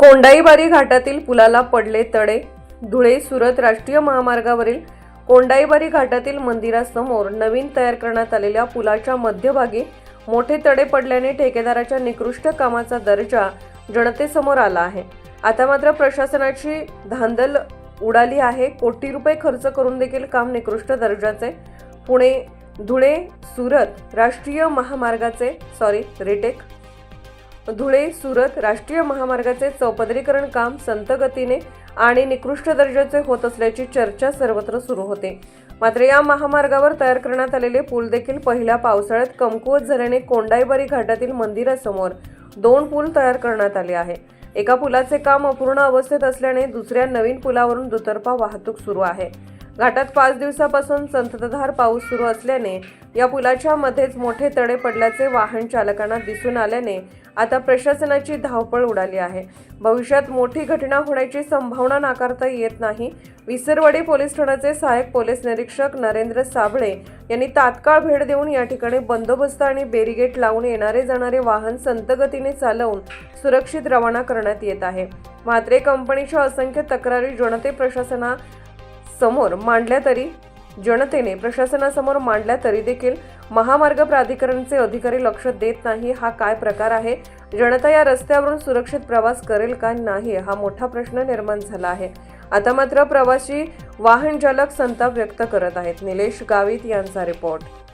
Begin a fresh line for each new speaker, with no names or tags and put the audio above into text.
कोंडाईबारी घाटातील पुलाला पडले तडे. धुळे सुरत राष्ट्रीय महामार्गावरील कोंडाईबारी घाटातील मंदिरासमोर नवीन तयार करण्यात आलेल्या पुलाच्या मध्यभागी मोठे तडे पडल्याने ठेकेदाराच्या निकृष्ट कामाचा दर्जा जनतेसमोर आला आहे. आता मात्र प्रशासनाची धांदल उडाली आहे. कोटी रुपये खर्च करून देखील काम निकृष्ट दर्जाचे. पुणे धुळे सुरत राष्ट्रीय महामार्गाचे सॉरी रिटेक धुळे सुरत राष्ट्रीय महामार्गाचे चौपदरीकरण काम संत गतीने आणि निकृष्ट दर्जाचे होत असल्याची चर्चा सर्वत्र सुरू होते. मात्र या महामार्गावर तयार करण्यात आलेले पूल देखील पहिल्या पावसाळ्यात कमकुवत झाल्याने कोंडाईबारी घाटातील मंदिरासमोर दोन पूल तयार करण्यात आले आहे. एका पुलाचे काम अपूर्ण अवस्थेत असल्याने दुसऱ्या नवीन पुलावरून दुतर्फा वाहतूक सुरू आहे. घाटात पाच दिवसापासून संततधार पाऊस सुरू असल्याने या पुलाच्या मध्येच मोठे तडे पडल्याचे वाहन चालकांना दिसून आल्याने आता प्रशासनाची धावपळ उडाली आहे. भविष्यात मोठी घटना होण्याची संभावना नाकारता येत नाही. विसरवाडी पोलीस ठाण्याचे सहाय्यक पोलीस निरीक्षक नरेंद्र साबळे यांनी तात्काळ भेट देऊन या ठिकाणी बंदोबस्त आणि बेरिगेट लावून येणारे जाणारे वाहन संतगतीने चालवून सुरक्षित रवाना करण्यात येत आहे. मात्रे कंपनीच्या असंख्य तक्रारी जनते प्रशासना समोर मांडल्या तरी जनतेने प्रशासनासमोर मांडल्या तरी देखील महामार्ग प्राधिकरणचे अधिकारी लक्ष देत नाही हा काय प्रकार आहे? जनता या रस्त्यावरून सुरक्षित प्रवास करेल का नाही हा मोठा प्रश्न निर्माण झाला आहे. आता मात्र प्रवासी वाहन चालक संताप व्यक्त करत आहेत. निलेश गावित यांचा रिपोर्ट.